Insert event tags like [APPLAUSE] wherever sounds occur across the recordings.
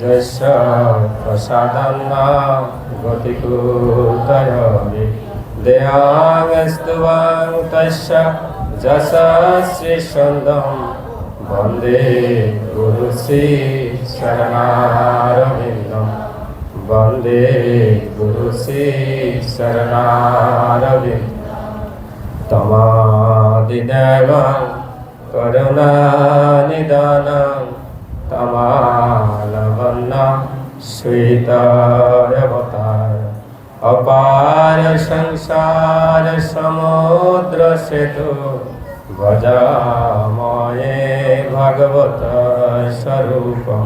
যস্য প্রসাদান্ন গতিকুতয়বে দেয়াংস্তুবাং তস্য যশস্বী সন্দম বন্দে গুরু শ্রী শরণারবিন্দম বন্দে গুরু শ্রী শরণারবিন্দম তমাদিদেবং वल्लभ श्वेतारवतार अपार संसार समुद्र से तो गजामये भगवत स्वरूपं।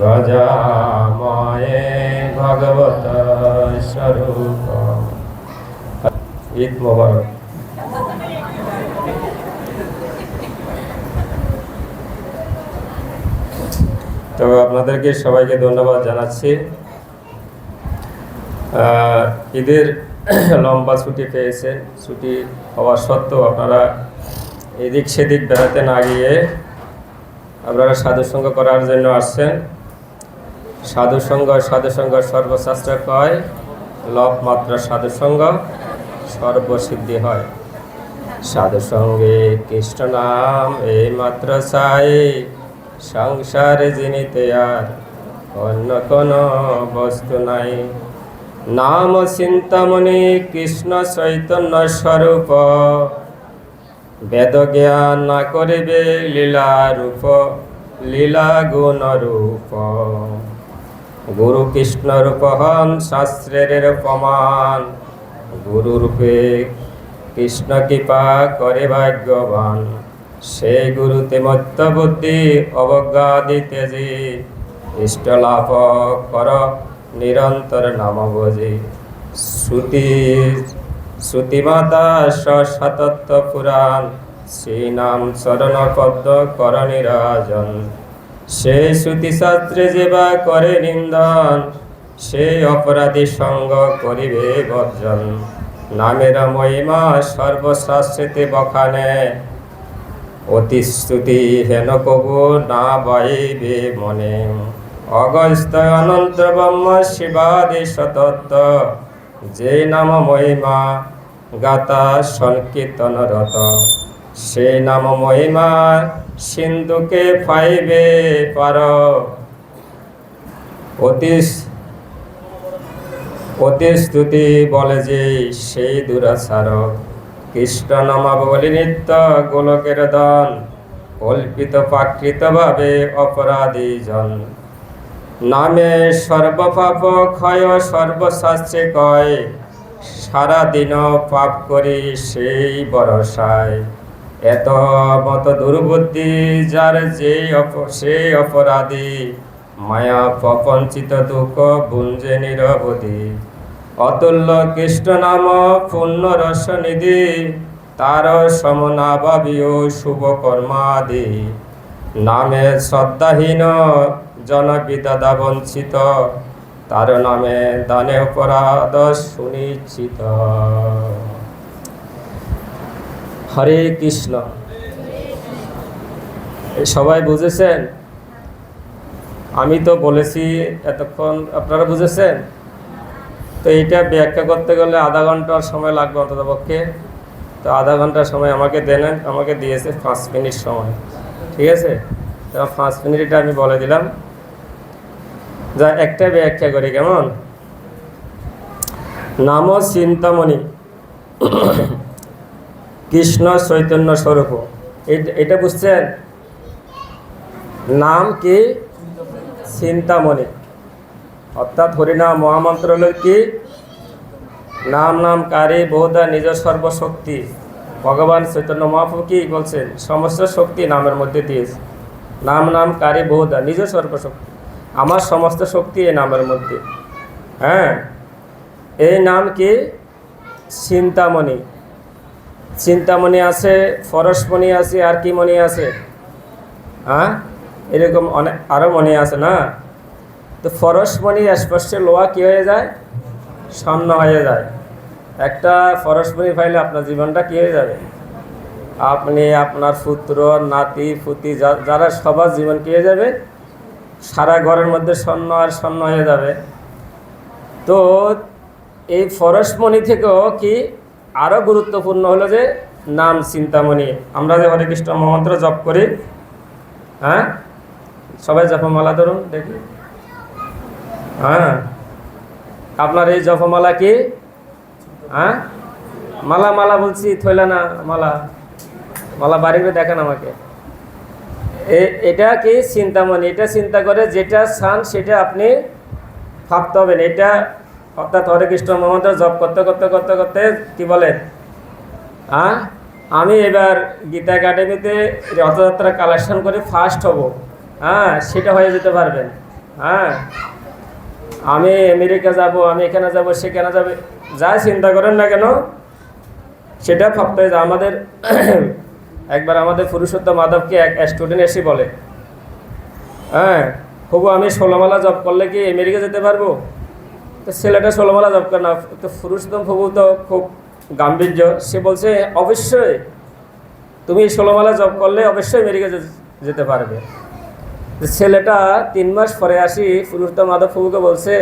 गजामये भगवत स्वरूपम् ईद मुबारक তো আপনাদেরকে সবাইকে ধন্যবাদ জানাচ্ছি। ঈদের [CLEARS THROAT] লম্বা ছুটি পেয়েছেন ছুটি হওয়া সত্ত্বেও আপনারা এদিক সেদিক বেড়াতে না গিয়ে আপনারা সাধুসঙ্গ করার জন্য আসছেন। সাধুসঙ্গ সাধুসঙ্গ সর্বশাস্ত্র কয়? লভ মাত্র সাধুসঙ্গ, সর্বসিদ্ধি হয়। সাধুসঙ্গে কৃষ্ণ নাম, এই মাত্র সাই সংসারে জিনিতে আর অন্য কোনো বস্তু নাই। নাম চিন্তামণি কৃষ্ণ চৈতন্য স্বরূপ। বেদ জ্ঞান না করিবে লীলা রূপ, লীলা গুণ রূপ। গুরু কৃষ্ণ রূপ হন শাস্ত্রের প্রমাণ। গুরু রূপে কৃষ্ণ কৃপা করে ভাগ্যবান। সেই গুরুতে মত্ত বুদ্ধি অবজ্ঞা দিতে যে ইষ্ট লাভ কর, নিরন্তর নাম বোঝে শ্রুতি, শ্রুতিমাতা সতত্ব পুরাণ, শ্রীনাম শরণ পদ্ম কর নিরাজন। সেই শ্রুতিশাস্ত্রে যে বা করে নিন্দন সেই অপরাধী সঙ্গ করিবে বর্জন। নামের মহিমা সর্বশাস্ত্রেতে বখানে অতিস্তুতি হেন কবু না বাইবে মনে। অগস্ত অনন্ত ব্রহ্ম শিবাদি সতত্ব যে নাম মহিমা গাতা সংকীর্তনরত, সে নাম মহিমা সিন্ধুকে পাইবে পার। অতি অতি বলে যে সেই দুরাচার কৃষ্ণ নামা বলি নিত্য গোলকের দন, কল্পিত প্রাকৃতভাবে অপরাধী জন। নামে সর্বপাপ ক্ষয় সর্বশাস্ত্রে কয়, সারাদিন পাপ করি সেই বরসায় এত মত দুর্বুদ্ধি যার যে সেই অপরাধী, মায়া প্রপঞ্চিত দুঃখ ভুঞ্জে নিরবধি। অতুল্য কৃষ্ণ নাম পূর্ণ রস নিধি তার সমনা ভাবিও শুভ কর্মাদি। নামে শ্রদ্ধাহীন জনবিদাদা বঞ্চিত, তার নামে দানে অপরাধ সুনিশ্চিত। হরে কৃষ্ণ। সবাই বুঝেছেন? আমি তো বলেছি এতক্ষণ, আপনারা বুঝেছেন? তো এইটা ব্যাখ্যা করতে গেলে আধা ঘণ্টার সময় লাগবে অন্তত পক্ষে। তো আধা ঘণ্টার সময় আমাকে দেন আমাকে দিয়েছে পাঁচ মিনিট সময়। ঠিক আছে? তো পাঁচ মিনিটটা আমি বলে দিলাম। যা একটা ব্যাখ্যা করি কেমন? নাম চিন্তামণি। কৃষ্ণ চৈতন্য স্বরূপ। এটা বুঝছেন? নাম কি? চিন্তামণি। অর্থাৎ হরিনাম মহামন্ত্র হল কি? নাম নাম কারি বহুদা নিজ সর্বশক্তি। ভগবান চৈতন্য মহাপ্রভু কি বলছেন? সমস্ত শক্তি নামের মধ্যে দিয়েছে। নাম নাম কারি বহুদা নিজ সর্বশক্তি। আমার সমস্ত শক্তি এই নামের মধ্যে। হ্যাঁ? এই নাম কি? চিন্তামণি। চিন্তামণি আছে, ফরসমণি আছে, আর কি মণি আছে? হ্যাঁ? এরকম অনেক আরও মণি আছে না? তো ফরসমণি স্পর্শে লোহা কী হয়ে যায়? স্বর্ণ হয়ে যায়। একটা ফরসমণি পাইলে আপনার জীবনটা কী হয়ে যাবে? আপনি, আপনার পুত্র, নাতি যা- যারা সবার জীবন কী হয়ে যাবে? সারা ঘরের মধ্যে স্বর্ণ আর স্বর্ণ হয়ে যাবে। তো এই ফরসমণি থেকেও কি আরও গুরুত্বপূর্ণ হলো যে, নাম চিন্তামণি। আমরা যে হরে কৃষ্ণ মহামন্ত্র জপ করি হ্যাঁ? সবাই জপমালা ধরুন, দেখি। হ্যাঁ। আপনার এই জপমালা কি? হ্যাঁ? মালা মালা বলছি, থইলা না মালা। মালা বাড়ি করে দেখান আমাকে। এটা কি চিন্তা চিন্তামণি? এটা চিন্তা করে যেটা চান সেটা আপনি ভাবতে হবেন। এটা অর্থাৎ হরে কৃষ্ণ মহামন্ত্র জপ করতে করতে করতে করতে কি বলেন? হ্যাঁ? আমি এবার গীতা একাডেমিতে রথযাত্রা কালেকশন করে ফার্স্ট হব। হ্যাঁ সেটা হয়ে যেতে পারবেন। হ্যাঁ? আমি আমেরিকা যাব, আমি এখানে যাব, সেখানে যাবে। যা চিন্তা করেন না কেন, সেটা ভাবতে যে আমাদের [CLEARS THROAT] একবার আমাদের পুরুষোত্তম মাধবকে এক স্টুডেন্ট এসে বলে হ্যাঁ হবু, আমি ষোলোমালা জব করলে কি আমেরিকা যেতে পারব? তো ছেলেটা ষোলোমালা জব করে না, তো পুরুষোত্তম প্রভু তো খুব গাম্ভীর্য। সে বলছে, অবশ্যই, তুমি ষোলোমালা জব করলে অবশ্যই আমেরিকা যেতে পারবে। ছেলেটা তিন মাস পরে আসি পুরুষোত্তম মাধব প্রভুকে বলছে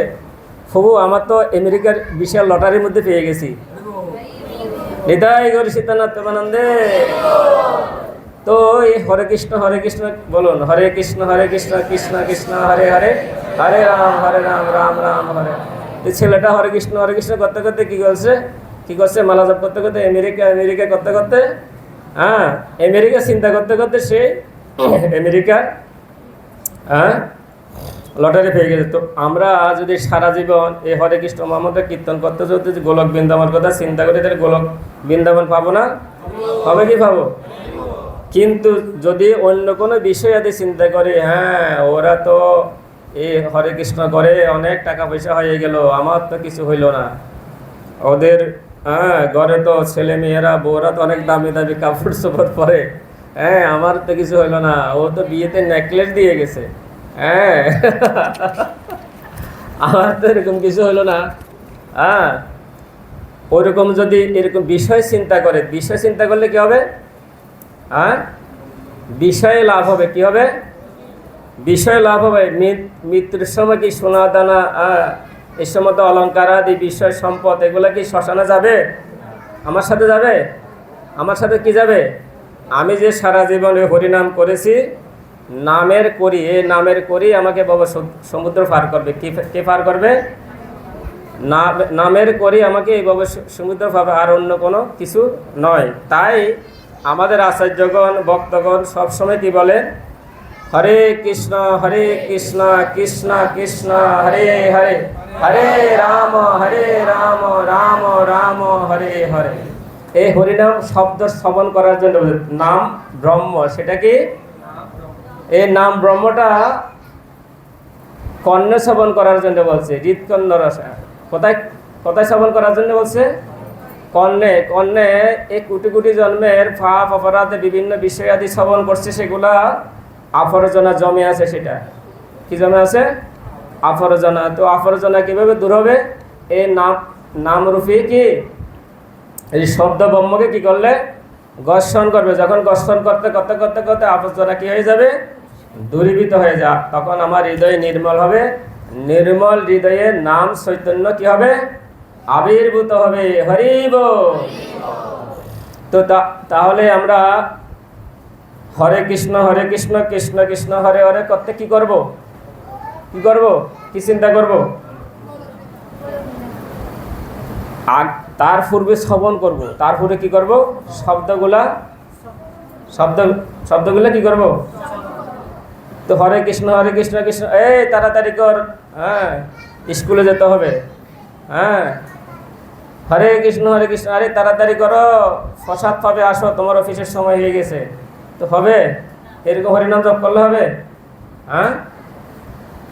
প্রভু আমার তো আমেরিকার বিশাল লটারির মধ্যে পেয়ে গেছি। হৃদয় গৌরী সীতানাথ প্রেমানন্দে। তো এই হরে কৃষ্ণ হরে কৃষ্ণ বলুন হরে কৃষ্ণ হরে কৃষ্ণ কৃষ্ণ কৃষ্ণ হরে হরে হরে রাম হরে রাম রাম রাম হরে। এই ছেলেটা হরে কৃষ্ণ হরে কৃষ্ণ করতে করতে কি করছে? কি করছে? মালা জপ করতে করতে আমেরিকা আমেরিকা করতে করতে হ্যাঁ আমেরিকা চিন্তা করতে করতে সে আমেরিকা হ্যাঁ? লটারি পেয়ে গেছে। তো আমরা যদি সারা জীবন এই হরে কৃষ্ণ মোহাম্মদের কীর্তন করতে চলতে যে গোলক বৃন্দাবন কথা চিন্তা করি, তাহলে গোলক বৃন্দাবন পাবো না? পাবে কি পাবো? কিন্তু যদি অন্য কোনো বিষয় আদি চিন্তা করি হ্যাঁ ওরা তো এই হরে কৃষ্ণ করে অনেক টাকা পয়সা হয়ে গেল, আমার তো কিছু হইল না। ওদের হ্যাঁ ঘরে তো ছেলে মেয়েরা, বউরা তো অনেক দামি দামি কাপড় চোপড় পরে। হ্যাঁ আমার তো কিছু হলো না। ও তো বিয়েতে নেকলেস দিয়ে গেছে। হ্যাঁ। আমার তো এরকম কিছু হলো না। হ্যাঁ। ওরকম যদি এরকম বিষয় চিন্তা করে, বিষয় চিন্তা করলে কি হবে? হ্যাঁ? বিষয়ে লাভ হবে, কি হবে? বিষয় লাভ হবে। মৃত- মৃত্যুর সময় কি সোনা, দানা এই সময় তো অলঙ্কার আদি, বিষয়, সম্পদ, এগুলো কি শ্মশানে যাবে? আমার সাথে যাবে? আমার সাথে কি যাবে? আমি যে সারা জীবনে হরিনাম করেছি, নামের করি, এ নামের করি আমাকে বাবা সমুদ্র পার করবে। কি পার করবে? নাম- নামের করি আমাকে এইভাবে সু- সমুদ্র পাবে আর অন্য কোনো কিছু নয়। তাই আমাদের আচার্যগণ, ভক্তগণ সবসময় কি বলে? হরে কৃষ্ণ হরে কৃষ্ণ কৃষ্ণ কৃষ্ণ, হরে হরে হরে রাম হরে রাম রাম রাম, হরে হরে। এই হরিনাম শব্দ শ্রবণ করার জন্য নাম ব্রহ্ম, সেটা কি? এই নাম ব্রহ্মটা কর্ণ শ্রবণ করার জন্য বলছে হৃদকর্ণ রসা। কোথায় কোথায় শ্রবণ করার জন্য বলছে? কর্ণে কর্ণে এই কোটি কোটি জন্মের পাপ, অপরাধে বিভিন্ন বিষয় আদি শ্রবণ করছে সেগুলা আফরজনা জমে আছে সেটা। কি জমে আছে? আফরজনা তো আফরজনা কীভাবে দূর হবে? এই নাম, নামরূপী কি? এই শব্দ ব্রহ্মকে কি করলে? গর্ষণ করবে। যখন গর্ষণ করতে করতে করতে করতে আবর্জনা কি হয়ে যাবে? দূরীভূত হয়ে যা। তখন আমার হৃদয় নির্মল হবে। নির্মল হৃদয়ে নাম চৈতন্য কি হবে? আবির্ভূত হবে। হরিব তো তাহলে আমরা হরে কৃষ্ণ হরে কৃষ্ণ কৃষ্ণ কৃষ্ণ, হরে হরে করতে কি করব? কি করব? কি চিন্তা করব? আর তার পূর্বে শ্রবণ করব। তারপরে কি করব? শব্দগুলা শব্দ শব্দগুলা কি করব? তো হরে কৃষ্ণ হরে কৃষ্ণ কৃষ্ণ। এই, তাড়াতাড়ি কর। হ্যাঁ স্কুলে যেতে হবে। হ্যাঁ। হরে কৃষ্ণ হরে কৃষ্ণ। আরে, তাড়াতাড়ি করো। প্রসাদ পাবে, আসো। তোমার অফিসের সময় হয়ে গেছে। তো হবে? এরকম হরিনাম জপ করলে হবে? হ্যাঁ?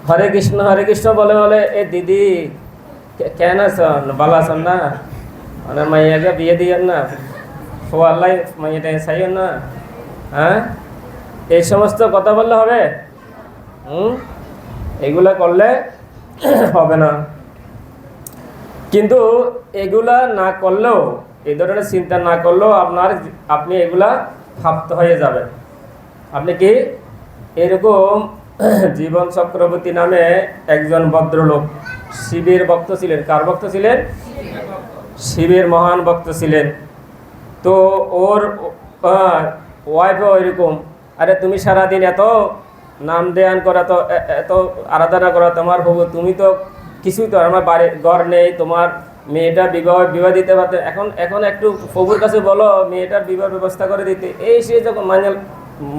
হরে কৃষ্ণ হরে কৃষ্ণ বলে বলে, এ দিদি কেন আছেন? ভালো আছেন না? ওনার মাইয়াকে বিয়ে দিয়েন না ও আল্লাহ মাইয়াটা চাইয়েন না হ্যাঁ এই সমস্ত কথা বললে হবে হুম এগুলা করলে হবে না কিন্তু এগুলা না করলেও এই ধরনের চিন্তা না করলেও আপনার আপনি এগুলা ভাবতে হয়ে যাবেন আপনি কি এরকম জীবন চক্রবর্তী নামে একজন ভদ্রলোক শিবের ভক্ত ছিলেন কার ভক্ত ছিলেন শিবের মহান ভক্ত ছিলেন। তো ওর ওয়াইফও এরকম, আরে তুমি সারাদিন এত নাম দেয়ান করা তো এত আরাধনা করা, তোমার হবু তুমি তো কিছুই তো, আমার বাড়ি, ঘর নেই, তোমার মেয়েটা বিবাহ বিবাহ দিতে পারতে, এখন এখন একটু প্রভুর কাছে বলো, মেয়েটার বিবাহ ব্যবস্থা করে দিতে। এই সে যখন মানে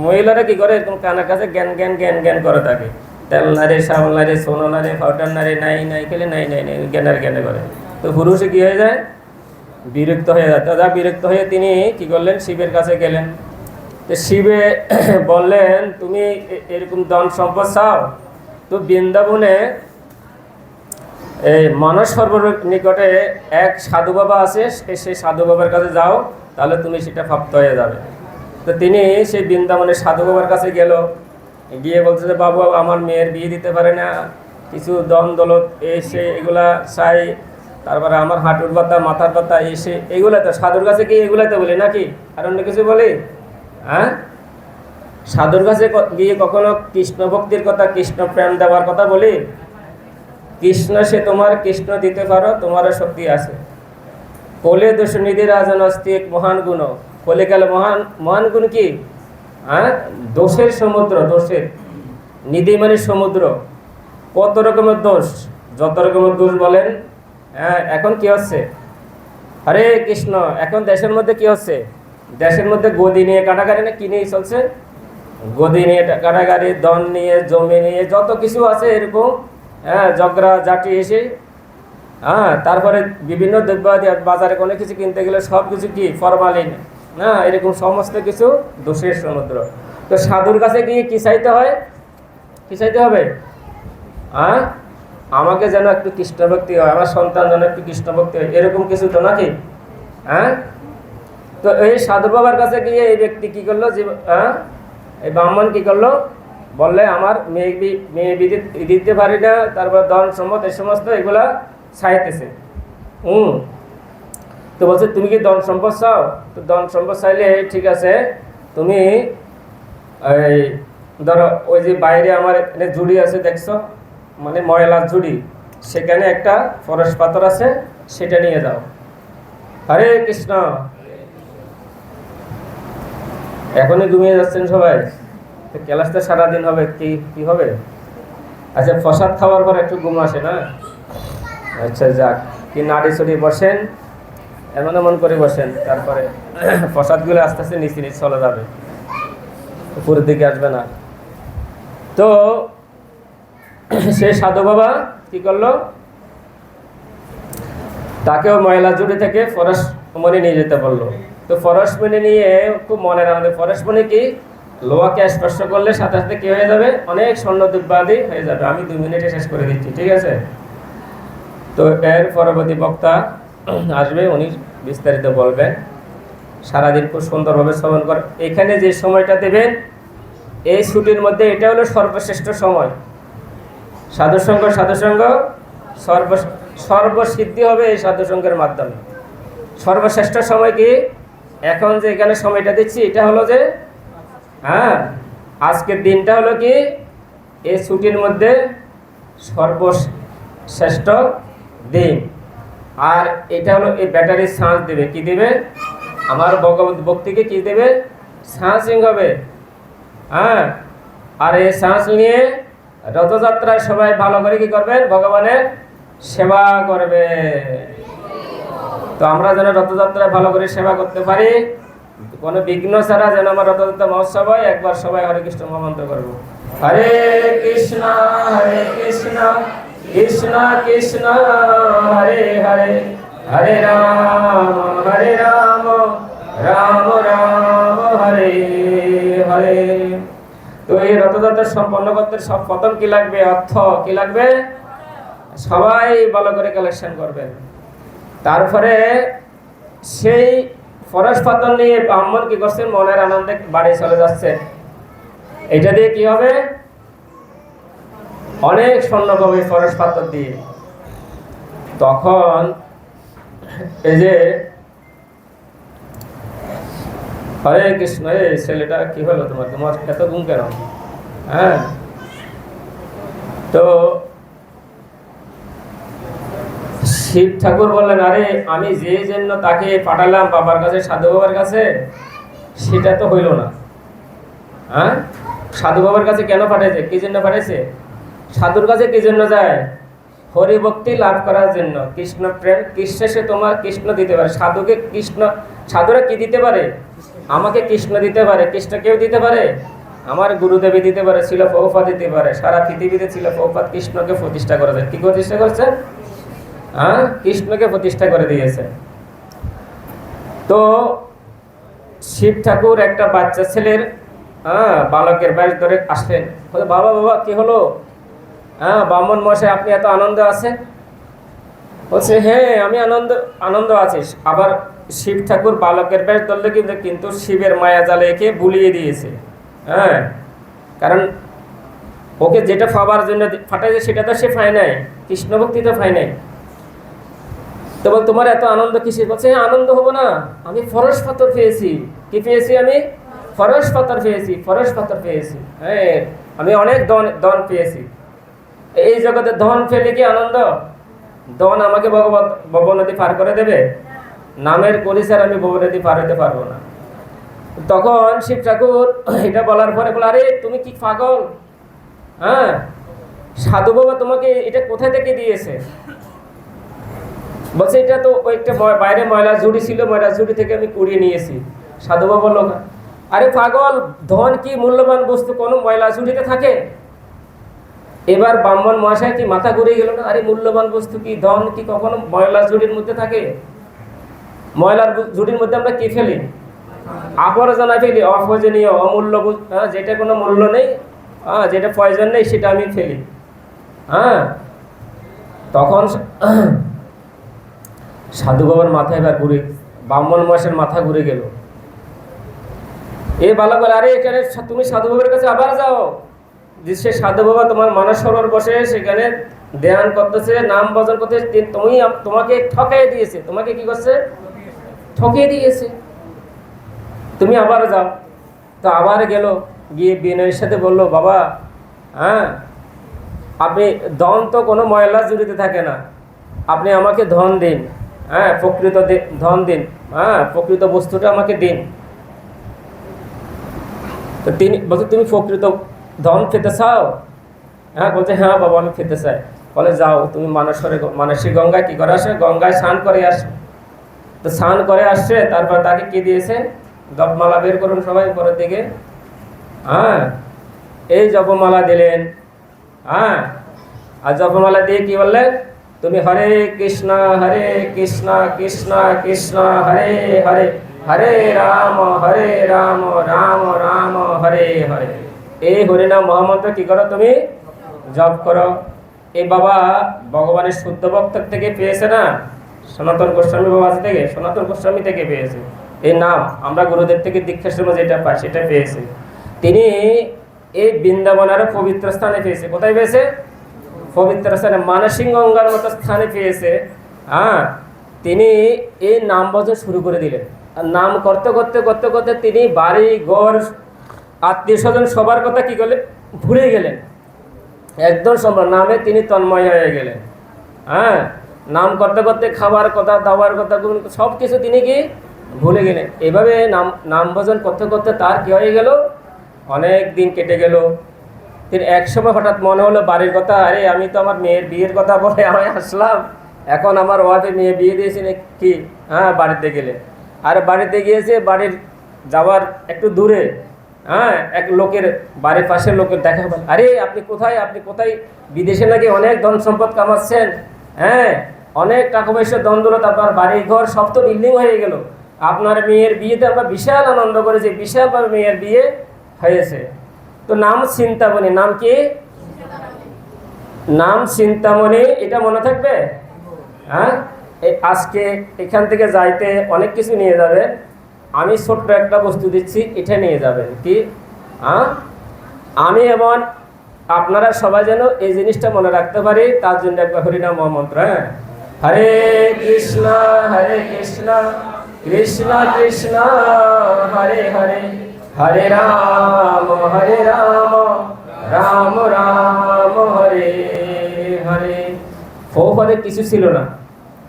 মহিলারা কি করে? এরকম কানার কাছে জ্ঞান জ্ঞান জ্ঞান জ্ঞান করে থাকে। তেল নারে সাবল নারে সোনো নারে পাউডার নারে নাই নাই, খেলে নাই নাই নাই জ্ঞানের জ্ঞানে করে। তো পুরুষে কি হয়ে যায়? বিরক্ত হয়ে যায়। দাদা বিরক্ত হয়ে তিনি কি করলেন? শিবের কাছে গেলেন। তো শিবে [CLEARS THROAT] বললেন, তুমি এরকম ধন সম্পদ চাও? তো বৃন্দাবনে এই মানস সরোবর নিকটে এক সাধু বাবা আছে সেই সাধু বাবার কাছে যাও, তাহলে তুমি সেটা প্রাপ্ত হয়ে যাবে। তো তিনি সেই বৃন্দাবনের সাধু বাবার কাছে গেল। গিয়ে বলছে যে, বাবু, আমার মেয়ের বিয়ে দিতে পারে না। কিছু দন দলত এসে এগুলা চাই। তারপরে আমার হাঁটুর পাতা, মাথার পাতা এসে এগুলা তো। সাধুর কাছে কি এগুলাই তো বলি নাকি? আর অন্য কিছু বলি? হ্যাঁ? সাধুর কাছে গিয়ে কখনো কৃষ্ণ ভক্তির কথা, কৃষ্ণ প্রেম দেওয়ার কথা বলি? কৃষ্ণ, সে তোমার কৃষ্ণ দিতে পারো, তোমারও শক্তি আছে। কোলে দোষ নিধি রাজন অস্তি এক মহান গুণ। কোলে গেল মহান মহান গুণ কি? হ্যাঁ? দোষের সমুদ্র, দোষের। নিধি মানে সমুদ্র। কত রকমের দোষ? যত রকমের দোষ বলেন হ্যাঁ এখন কি হচ্ছে? হরে কৃষ্ণ, এখন দেশের মধ্যে কি হচ্ছে? দেশের মধ্যে গদি নিয়ে কাটাকাটি না কি নিয়ে চলছে? গদি নিয়ে কাটাকাটি দন নিয়ে, জমি নিয়ে, যত কিছু আছে এরকম হ্যাঁ জগরা, জাটি, এসে। হ্যাঁ তারপরে বিভিন্ন দ্রব্যাদি বাজারে কোনো কিছু কিনতে গেলে সব কিছু কি? ফরমালিন। হ্যাঁ এরকম সমস্ত কিছু দোষের সমুদ্র। তো সাধুর কাছে গিয়ে কি চাইতে হয়? কি চাইতে হবে? হ্যাঁ আমাকে যেন একটু কৃষ্ণভক্তি হয়, আমার সন্তান যেন একটু কৃষ্ণভক্তি হয়, এরকম কিছু তো নাকি? হ্যাঁ? তো এই সাধু বাবার কাছে গিয়ে এই ব্যক্তি কি করল? যে হ্যাঁ? এই ব্রাহ্মণ কি করল? বললে, আমার মেয়ে মেয়ে দিতে পারি না, তারপর ধন সম্পদ, এই সমস্ত এগুলা চাইতেছে। হুম। তো বলছে, তুমি কি ধন সম্পদ চাও? তো ধন সম্পদ চাইলে ঠিক আছে, তুমি এই, ধরো, ওই যে বাইরে আমার এখানে ঝুড়ি আছে, দেখছ? মানে ময়লার ঝুড়ি, সেখানে একটা ফরস পাথর আছে, সেটা নিয়ে যাও। হরে কৃষ্ণ। এখনই ঘুমিয়ে যাচ্ছেন সবাই। ক্লাসটা সারাদিন হবে, কি কি হবে? আচ্ছা প্রসাদ খাওয়ার পর একটু ঘুম আসে না? আচ্ছা যাক, কি নাড়ি চড়ি বসেন, এমন এমন করে বসেন, তারপরে [CLEARS THROAT] প্রসাদগুলো আস্তে আস্তে নিচে নিচে চলে যাবে। উপরের দিকে আসবে না। তো সে সাধু বাবা কি করল? তাকেও ময়লা জুড়ে থেকে ফরস মনে নিয়ে যেতে বলল। তো ফরস মনে নিয়ে খুব মনের আমাদের ফরস মনে কি? লোহাকে স্পর্শ করলে সাথে সাথে কি হয়ে যাবে? অনেক স্বর্ণ দুব্বাদি হয়ে যাবে। আমি দুই মিনিটে শেষ করে দিচ্ছি, ঠিক আছে? তো এর পরবর্তী বক্তা আসবে, উনি বিস্তারিত বলবেন। সারাদিন খুব সুন্দরভাবে শ্রবণ কর। এখানে যে সময়টা দেবেন, এই ছুটির মধ্যে এটা হলো সর্বশ্রেষ্ঠ সময়। সাধুসঙ্গ সাধুসঙ্গ, সর্ব, সর্বসিদ্ধি হবে এই সাধুসঙ্গের মাধ্যমে। সর্বশ্রেষ্ঠ সময় কি? এখন যে এখানে সময়টা দিচ্ছি, এটা হলো যে হ্যাঁ আজকের দিনটা হলো কি? এই ছুটির মধ্যে সর্বশ্রেষ্ঠ দিন। আর এটা হলো এই ব্যাটারির শ্বাস দেবে। কি দেবে? আমার ভগবত ভক্তিকে কি দেবে? শ্বাসিং হবে। হ্যাঁ আর এই শ্বাস নিয়ে রথযাত্রায় সবাই ভালো করে কি করবেন? ভগবানের সেবা করবে। তো আমরা যেন রথযাত্রায় ভালো করে সেবা করতে পারি, কোনো বিঘ্ন ছাড়া যেন আমার রথযাত্রা মহোৎসব হয়, একবার সবাই হরে কৃষ্ণ মহামন্ত্র করব। হরে কৃষ্ণ হরে কৃষ্ণ কৃষ্ণ কৃষ্ণ, হরে হরে হরে রাম হরে রাম রাম রাম, হরে হরে। তো এই রথযাত্রা সম্পন্ন করতে সব প্রথম কি লাগবে? অর্থ কি লাগবে? সবাই ভালো করে কালেকশন করবেন। তারপরে সেই ফরেস্ট পাতন নিয়ে ব্রাহ্মণ কি করছেন? মনের আনন্দে বাড়ি চলে যাচ্ছে। এটা দিয়ে কি হবে? অনেক স্বর্ণ পাবে ফরেস্ট পাথর দিয়ে। তখন এই যে হরে কৃষ্ণ, এই ছেলেটা কি হলো তোমার? তোমার এত গুণ কেন? হ্যাঁ? তো শিব ঠাকুর বললেন, আরে, আমি যে জন্য তাকে পাঠালাম বাবার কাছে, সাধু বাবার কাছে, সেটা তো হইল না। হ্যাঁ? সাধু বাবার কাছে কেন পাঠাইছে? কি জন্য পাঠাইছে? সাধুর কাছে কি জন্য যায়? হরিভক্তি লাভ করার জন্য। কৃষ্ণ প্রেম, কৃষ্ণ সে তোমার কৃষ্ণ দিতে পারে। সাধুকে কৃষ্ণ, সাধুরা কি দিতে পারে? আমাকে কৃষ্ণ দিতে পারে, কৃষ্ণ কেউ দিতে পারে? আমার গুরুদেবী দিতে পারে ছিল ফৌফা দিতে পারে, সারা পৃথিবীতে ছিল ফৌফাত কৃষ্ণকে প্রতিষ্ঠা করেছে কি প্রতিষ্ঠা করছে? হ্যাঁ? কৃষ্ণকে প্রতিষ্ঠা করে দিয়েছে। তো শিব ঠাকুর একটা বাচ্চা ছেলের হ্যাঁ বালকের বয়স ধরে আসলেন। বাবা বাবা, কি হলো? হ্যাঁ বামন মশাই, আপনি এত আনন্দ আছেন? বলছে হ্যাঁ আমি আনন্দ আনন্দ আছি। আবার শিব ঠাকুর বালকের বেশ ধরলে কিন্তু কিন্তু শিবের মায়া জালে একে বুলিয়ে দিয়েছে। হ্যাঁ? কারণ ওকে যেটা পাবার জন্য ফাটাইছে সেটা তো সে পায় নাই। কৃষ্ণ ভক্তি তো পায় নাই। তো বল, তোমার এত আনন্দ কিসে বলছে, আনন্দ হব না, আমি ফরস পাথর পেয়েছি। কি পেয়েছি আমি? ফরস পাথর পেয়েছি, ফরস পাথর পেয়েছি। হ্যাঁ আমি অনেক দন দন পেয়েছি। এই জগতে ধন পেলে কি আনন্দ? ধন আমাকে ভগবত নদী পার করে দেবে। নামের পরিসর আমি ভব নদী পার পারব না। তখন শিব ঠাকুর এটা বলার পরে বলে, আরে, তুমি কি পাগল? হ্যাঁ? সাধু বাবা তোমাকে এটা কোথায় থেকে দিয়েছে? বলছে, এটা তো একটা বাইরে ময়লা ঝুড়ি ছিল, ময়লা ঝুড়ি থেকে আমি কুড়িয়ে নিয়েছি। সাধু বাবা বলল, আরে পাগল, ধন কি মূল্যবান বস্তু? কোনো ময়লা ঝুড়িতে থাকে? এবার ব্রাহ্মণ মহাশয় কি মাথা ঘুরে গেল না? আরে, মূল্যবান বস্তু কি, ধন কি কখনো ময়লা ঝুড়ির মধ্যে থাকে? ময়লার ঝুড়ির মধ্যে আমরা কি ফেলি? আবর্জনা ফেলি অপ্রয়োজনীয় অমূল্য হ্যাঁ, যেটা কোনো মূল্য নেই হ্যাঁ যেটা প্রয়োজন নেই সেটা আমি ফেলি। হ্যাঁ? তখন [CLEARS THROAT] সাধু বাবার মাথা এবার ঘুরে ব্রাহ্মণ মাসের মাথা ঘুরে গেল। এ বালক বলে আরে এখানে তুমি সাধু বাবার কাছে আবার যাও। সে সাধু বাবা তোমার মানস সরোবর বসে সেখানে ধ্যান করতেছে নাম ভজন করতেছে তুমি তোমাকে ঠকাই দিয়েছে। তোমাকে কি করছে? ঠকিয়ে দিয়েছে। তুমি আবার যাও। তো আবার গেল, গিয়ে বিনয়ের সাথে বলল, বাবা হ্যাঁ আপনি ধন তো কোনো ময়লা জুড়িতে থাকে না। আপনি আমাকে ধন দিন হ্যাঁ প্রকৃত ধন দিন হ্যাঁ প্রকৃত বস্তুটা আমাকে দিন। তো তিনি বলছে, তুমি প্রকৃত ধন খেতে চাও? হ্যাঁ বলছে হ্যাঁ বাবা, আমি খেতে চাই। বলে, যাও, তুমি মানসরে মানসিক গঙ্গায় কি করে আসে? গঙ্গায় স্নান করে আসো। তো স্নান করে আসছে, তারপর তাকে কি দিয়েছে? জপমালা বের করুন সবাই উপরের দিকে। হ্যাঁ এই জপমালা দিলেন। হ্যাঁ আর জপমালা দিয়ে কি বললেন তুমি হরে কৃষ্ণ হরে কৃষ্ণ কৃষ্ণ কৃষ্ণ, হরে হরে হরে রাম হরে রাম রাম রাম, হরে হরে। এই হরিনাম মহামন্ত্র কি করো তুমি? জপ করো। এই বাবা, ভগবানের শুদ্ধ ভক্তর থেকে পেয়েছে না? সনাতন গোস্বামী বাবা থেকে, সনাতন গোস্বামী থেকে পেয়েছে। এই নাম আমরা গুরুদেব থেকে দীক্ষার সময় যেটা পাই, সেটা পেয়েছে। তিনি এই বৃন্দাবন বৃন্দাবনের পবিত্র স্থানে পেয়েছে। কোথায় পেয়েছে? পবিত্র স্থানে মানসিং গঙ্গার মতো স্থানে পেয়েছে। হ্যাঁ তিনি এই নাম বছর শুরু করে দিলেন। আর নাম করতে করতে করতে করতে তিনি বাড়ি, ঘর আত্মীয় স্বজন সবার কথা কি করলেন? ভুলে গেলেন। একদম সম্ভব, নামে তিনি তন্ময় হয়ে গেলেন। হ্যাঁ নাম করতে করতে খাবার কথা দাবার কথা সব কিছু তিনি কি ভুলে গেলেন। এভাবে নাম নাম ভোজন করতে করতে তার কি হয়ে গেল? অনেক দিন কেটে গেল। তিনি এক সময় হঠাৎ মনে হলো, বাড়ির কথা, আরে, আমি তো আমার মেয়ের বিয়ের কথা বলে আমি আসলাম। এখন আমার ওয়াইফে মেয়ে বিয়ে দিয়েছে কি? হ্যাঁ বাড়িতে গেলে। আর বাড়িতে গিয়েছে, বাড়ির যাওয়ার একটু দূরে। হ্যাঁ এক লোকের বাড়ির পাশের লোকের দেখা পান আরে, আপনি কোথায়? আপনি কোথায়? বিদেশে নাকি অনেক ধন সম্পদ কামাচ্ছেন? হ্যাঁ অনেক টাকা পয়সা দ্বন্দ্বলত আপনার বাড়ি ঘর সব তো বিল্ডিং হয়ে গেল। আপনার মেয়ের বিয়েতে আমরা বিশাল আনন্দ করেছি, বিশালভাবে মেয়ের বিয়ে হয়েছে। তো নাম চিন্তামণি, নাম কি? নাম চিন্তামণি, এটা মনে থাকবে? হ্যাঁ? আজকে এখান থেকে যাইতে অনেক কিছু নিয়ে যাবে। আমি ছোট্ট একটা বস্তু দিচ্ছি, এটা নিয়ে যাবেন কি? হ্যাঁ? আমি এবং আপনারা সবাই যেন এই জিনিসটা মনে রাখতে পারি, তার জন্য একবার হরিনাম মহামন্ত্র হ্যাঁ? হরে কৃষ্ণ হরে কৃষ্ণ কৃষ্ণ কৃষ্ণ, হরে হরে। হরে রাম হরে রাম রাম রাম, হরে হরে। ফৌফাদে কিছু ছিল না।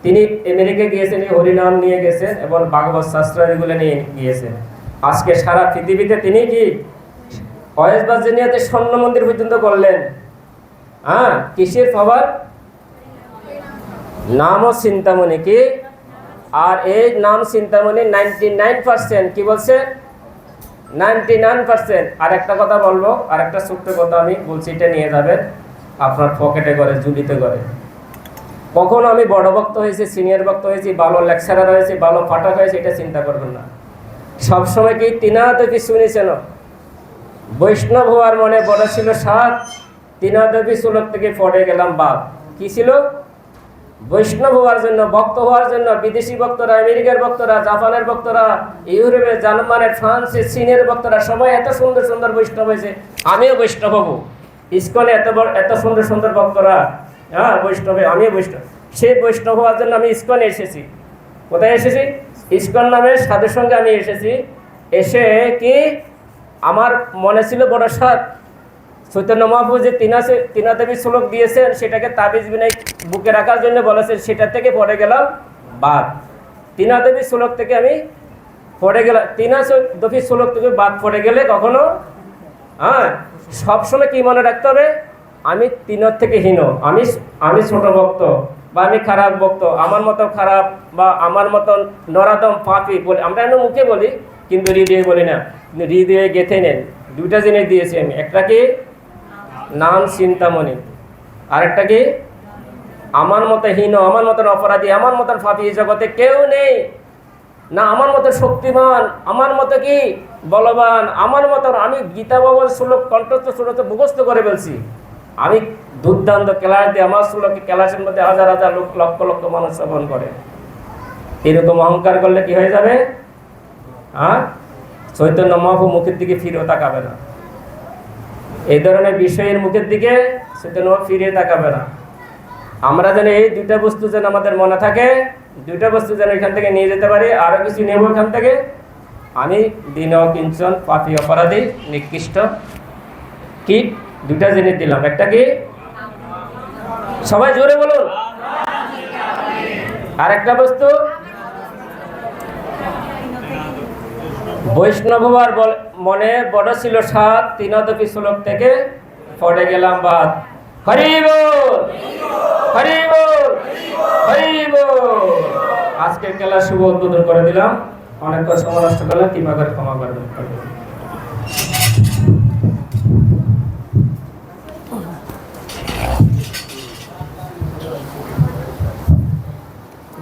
তিনি আমেরিকা গিয়েছেন হরিনাম নিয়ে গেছেন এবং ভাগবত শাস্ত্র এগুলো নিয়ে গিয়েছেন। আজকে সারা পৃথিবীতে তিনি কি অয়েস বার্জিনিয়াতে স্বর্ণ মন্দির পর্যন্ত করলেন? হ্যাঁ কিসের পাওয়ার নাম ও চিন্তামণি কি আর এই নাম চিন্তামণি নাইনটি নাইন পার্সেন্ট কি বলছে? নাইনটি নাইন পার্সেন্ট আর একটা কথা বলব, আর একটা ছোট্ট কথা আমি বলছি, এটা নিয়ে যাবেন আপনার পকেটে করে জুলিতে করে। কখনো আমি বড় ভক্ত হয়েছি সিনিয়র ভক্ত হয়েছি, ভালো লেকচারার হয়েছি, ভালো পাঠক হয়েছি, এটা চিন্তা করবেন না। সবসময় কি তিনা দেবী শুনেছেন বৈষ্ণব হওয়ার মনে বড় ছিল সাত তিনা দেবী সুলভ থেকে পড়ে গেলাম বাপ কি ছিল? বৈষ্ণব হওয়ার জন্য, ভক্ত হওয়ার জন্য, বিদেশি ভক্তরা, আমেরিকার ভক্তরা, জাপানের ভক্তরা, ইউরোপের জার্মানের, ফ্রান্সের, চীনের ভক্তরা, সবাই এত সুন্দর সুন্দর বৈষ্ণব হয়েছে। আমিও বৈষ্ণব হব। ইস্কনে এত এত সুন্দর সুন্দর ভক্তরা হ্যাঁ বৈষ্ণবে, আমিও বৈষ্ণব। সেই বৈষ্ণব হওয়ার জন্য আমি ইস্কনে এসেছি। কোথায় এসেছি? ইস্কন নামে সাধুর সঙ্গে আমি এসেছি। এসে কি? আমার মনে ছিল বড় সাত চৈতন্য মহাপ্রভু যে তিনা তিনা দেবী শ্লোক দিয়েছেন, সেটাকে তাবিজ বিনাই বুকে রাখার জন্য বলেছেন, সেটা থেকে পড়ে গেলাম বাদ। তিনা দেবী শ্লোক থেকে আমি পড়ে গেলাম। তিনা দেবী শ্লোক থেকে বাদ পড়ে গেলে কখনো? হ্যাঁ সবসময় কি মনে রাখতে হবে? আমি তিনের থেকে হীন, আমি আমি ছোট ভক্ত বা আমি খারাপ ভক্ত, আমার মতো খারাপ বা আমার মতন নরাদম পাপি বলে আমরা এমন মুখে বলি, কিন্তু হৃদয়ে বলি না। হৃদয়ে গেথে নেন। দুইটা জিনিস দিয়েছি আমি। একটা কি নাম চিন্তামণি। আরেকটা কি? আমার মতো হীন, আমার মতন অপরাধী, আমার মতন ফাঁপি জগতে কেউ নেই। না, আমার মতো শক্তিমান, আমার মতো কি? বলবান, আমার মতন আমি গীতা বাবার শ্লোক কণ্ঠস্থ শ্লোক মুখস্থ করে ফেলছি। আমি দুর্দান্ত ক্লাস দিয়ে আমার শ্লোকে ক্লাসের মধ্যে হাজার হাজার লোক, লক্ষ লক্ষ মানুষ শ্রবণ করে। এরকম অহংকার করলে কি হয়ে যাবে? হ্যাঁ? চৈতন্য মহাপু মুখের দিকে ফিরেও তাকাবে না। এই ধরনের বিষয়ের মুখের দিকে মহাপু ফিরে তাকাবে না। আমরা যেন এই দুইটা বস্তু যেন আমাদের মনে থাকে, দুইটা বস্তু যেন এখান থেকে নিয়ে যেতে পারি আরও কিছু নেব এখান থেকে। আমি দিন কিঞ্চন পাপি অপরাধী, নিকৃষ্ট। কি? দুটা জিনিস দিলাম। একটা কি? সবাই জোরে বলুন। আর একটা বস্তু। বৈষ্ণব বল- মনে বড় ছিল সাত তিন দফি শ্লোক থেকে পড়ে গেলাম বাদ। হরিব হরিব হরিব আজকের খেলা শুভ উদ্বোধন করে দিলাম। অনেক সময় নষ্ট করলাম কৃপা করে ক্ষমা করবেন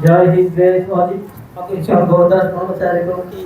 জয় হিন্দ জয় সজিত অকিশন গৌদাস মহাচার্য কি